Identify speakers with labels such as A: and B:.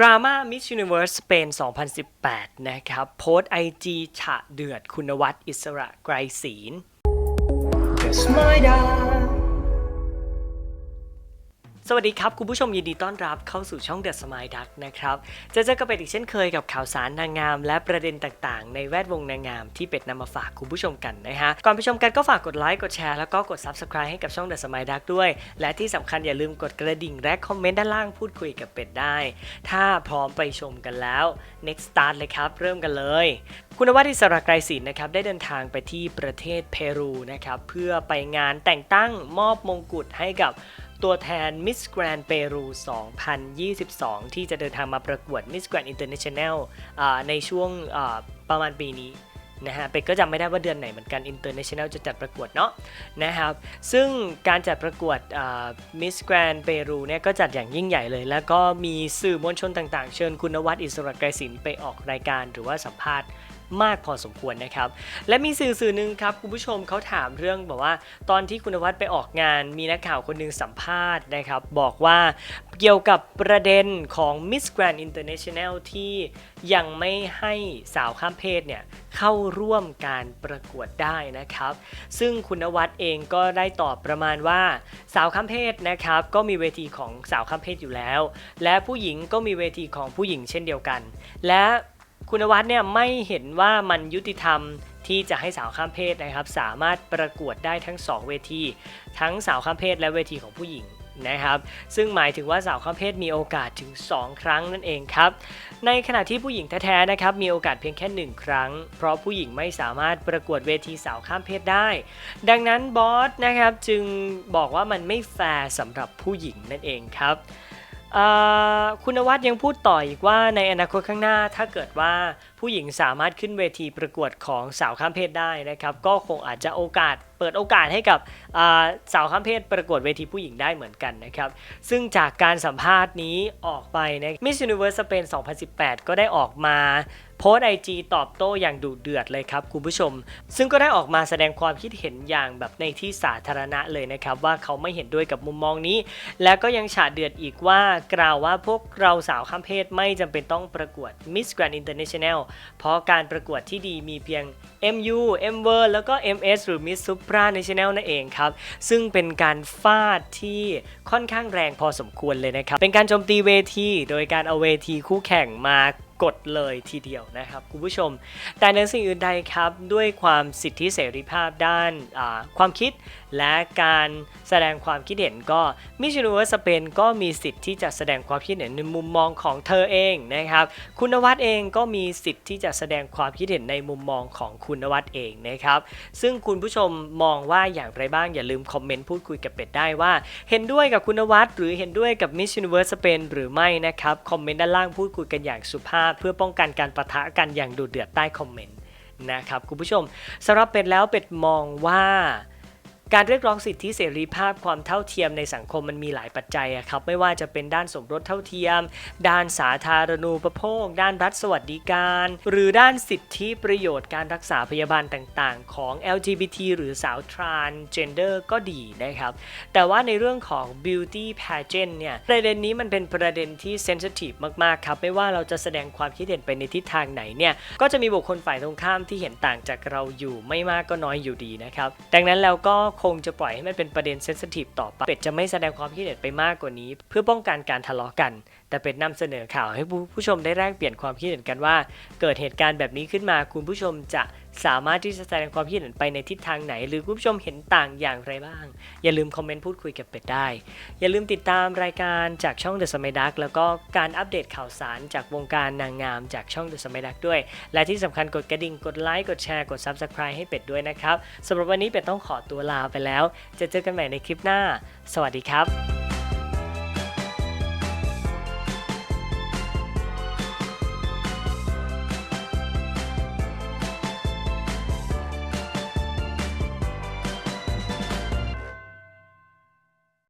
A: ดราม่า Miss Universe สเปน2018 นะครับ โพสไอจีฉะเดือดคุณวัตรอิสระไกรศีล Just my dad สวัสดีครับ คุณผู้ชมยินดีต้อนรับเข้าสู่ช่อง The Smile Duck นะครับจะเจอกับเป็ดอีกเช่นเคยกับข่าวสารนางงาม และประเด็นต่างๆ ในแวดวงนางงามที่เป็ดนำมาฝากคุณผู้ชมกันนะฮะก่อนไปชมกันก็ฝากกดไลค์กดแชร์แล้วก็กด Subscribe ให้กับช่อง The Smile Duck ด้วย และที่สำคัญอย่าลืมกดกระดิ่งและคอมเมนต์ด้านล่างพูดคุยกับเป็ดได้ ถ้าพร้อมไปชมกันแล้ว next start เลยครับเริ่มกันเลยคุณวัฒน์อิสระไกรศิลป์นะครับได้เดินทางไปที่ประเทศเปรูนะครับเพื่อไปงานแต่งตั้งมอบมงกุฎให้กับ ตัวแทน Miss Grand Peru 2022 ที่จะเดินทางมาประกวด Miss Grand International อ่าในช่วงประมาณปีนี้นะฮะเป็ดก็จำไม่ได้ว่าเดือนไหนเหมือนกัน International จะจัดประกวดเนาะนะครับ ซึ่งการจัดประกวดอ่า Miss Grand Peru เนี่ยก็จัดอย่างยิ่งใหญ่เลย แล้วก็มีสื่อมวลชนต่างๆ เชิญคุณวัดอิสระไกรศิลป์ไปออกรายการหรือว่าสัมภาษณ์ มากพอสมควรนะครับ และมีสื่อสื่อหนึ่งครับคุณผู้ชมเขาถามเรื่องแบบว่า ตอนที่คุณวัดไปออกงานมีนักข่าวคนหนึงสัมภาษณ์นะครับ บอกว่าเกี่ยวกับประเด็นของ Miss Grand International ที่ยังไม่ให้สาวข้ามเพศเนี่ยเข้าร่วมการประกวดได้นะครับ ซึ่งคุณวัดเองก็ได้ตอบประมาณว่าสาวข้ามเพศนะครับ ก็มีเวทีของสาวข้ามเพศอยู่แล้ว และผู้หญิงก็มีเวทีของผู้หญิงเช่นเดียวกัน และ คุณวัดเนี่ยไม่เห็นว่ามันยุติธรรมที่จะให้สาวข้ามเพศนะครับ สามารถประกวดได้ทั้ง 2 เวที ทั้งสาวข้ามเพศและเวทีของผู้หญิงนะครับ ซึ่งหมายถึงว่าสาวข้ามเพศมีโอกาสถึง 2 ครั้งนั่นเองครับ ในขณะที่ผู้หญิงแท้ๆนะครับมีโอกาสเพียงแค่ 1 ครั้ง เพราะผู้หญิงไม่สามารถประกวดเวทีสาวข้ามเพศได้ ดังนั้นบอสนะครับจึงบอกว่ามันไม่แฟร์สำหรับผู้หญิงนั่นเองครับ คุณวัดยังพูดต่ออีกว่าในอนาคตข้างหน้าถ้าเกิดว่าผู้หญิงสามารถขึ้นเวทีประกวดของสาวข้ามเพศได้นะครับ ก็คงอาจจะโอกาสเปิดโอกาสให้กับสาวข้ามเพศประกวดเวทีผู้หญิงได้เหมือนกันนะครับ ซึ่งจากการสัมภาษณ์นี้ออกไปนะ Miss Universe Spain 2018 ก็ได้ออกมา โพสไอจีตอบโต้อย่างดุเดือดเลยครับคุณผู้ชม ซึ่งก็ได้ออกมาแสดงความคิดเห็นอย่างแบบในที่สาธารณะเลยนะครับว่าเขาไม่เห็นด้วยกับมุมมองนี้ แล้วก็ยังฉาดเดือดอีกว่ากล่าวว่าพวกเราสาวข้ามเพศไม่จำเป็นต้องประกวด Miss Grand International เพราะการประกวดที่ดีมีเพียง MU M w o r l d แล้วก็ MS หรือ Miss Supra National นั่นเองครับ ซึ่งเป็นการฟาดที่ค่อนข้างแรงพอสมควรเลยนะครับ เป็นการโจมตีเวที โดยการเอาเวทีคู่แข่งมา กดเลยทีเดียวนะครับคุณผู้ชม แต่ในสิ่งอื่นใดครับด้วยความสิทธิเสรีภาพด้านความคิด และการแสดงความคิดเห็นก็มิช u น i เว r ร์สเปนก็มีสิทธิ์ที่จะแสดงความคิดเห็นในมุมมองของเธอเองนะครับคุณวัดเองก็มีสิทธิ์ที่จะแสดงความคิดเห็นในมุมมองของคุณวัดเองนะครับซึ่งคุณผู้ชมมองว่าอย่างไรบ้างอย่าลืมคอมเมนต์พูดคุยกับเป็ดได้ว่า เห็นด้วยกับคุณวัดหรือเห็นด้วยกับ Miss Universe Spain หรือไม่นะครับคอมเมนต์ด้านล่างพูดคุยกันอย่างสุภาพเพื่อป้องกันการประทะกันอย่างดุเดือดใต้คอมเมนต์นะครับคุณผู้ชมสำหรับเป็ดแล้วเป็ดมองว่า การเรียกร้องสิทธิเสรีภาพความเท่าเทียมในสังคมมันมีหลายปัจจัยครับไม่ว่าจะเป็นด้านสมรสเท่าเทียม ด้านสาธารณูปโภค ด้านรัฐสวัสดิการ หรือด้านสิทธิประโยชน์การรักษาพยาบาลต่างๆ ของ LGBT หรือสาว transgender ก็ดีนะครับ แต่ว่าในเรื่องของ beauty pageant เนี่ยประเด็นนี้มันเป็นประเด็นที่ sensitive มากๆครับไม่ว่าเราจะแสดงความคิดเห็นไปในทิศทางไหนเนี่ยก็จะมีบุคคลฝ่ายตรงข้ามที่เห็นต่างจากเราอยู่ไม่มากก็น้อยอยู่ดีนะครับดังนั้นแล้วก็คงจะปล่อยให้มันเป็นประเด็นเซนซิทีฟต่อไปเป็ดจะไม่แสดงความคิดเห็นไปมากกว่านี้ เพื่อป้องกันการทะเลาะกันแต่เป็นนำเสนอข่าวให้ผู้ชมได้แลกเปลี่ยนความคิดเห็นกันว่า เกิดเหตุการณ์แบบนี้ขึ้นมา คุณผู้ชมจะสามารถที่จะแสดงความคิดเห็นไปในทิศทางไหน หรือคุณผู้ชมเห็นต่างอย่างไรบ้าง อย่าลืมคอมเมนต์พูดคุยกับเป็ดได้ อย่าลืมติดตามรายการจากช่อง The s m a y Duck แล้วก็การอัปเดตข่าวสารจากวงการนางงามจากช่อง The s m a y Duck ด้วย และที่สำคัญกดกระดิ่งกดไลค์กดแชร์กด Subscribe ให้เป็ดด้วยนะครับสำหรับวันนี้เป็ดต้องขอตัวลาไปแล้ว จะเจอกันใหม่ในคลิปหน้า สวัสดีครับ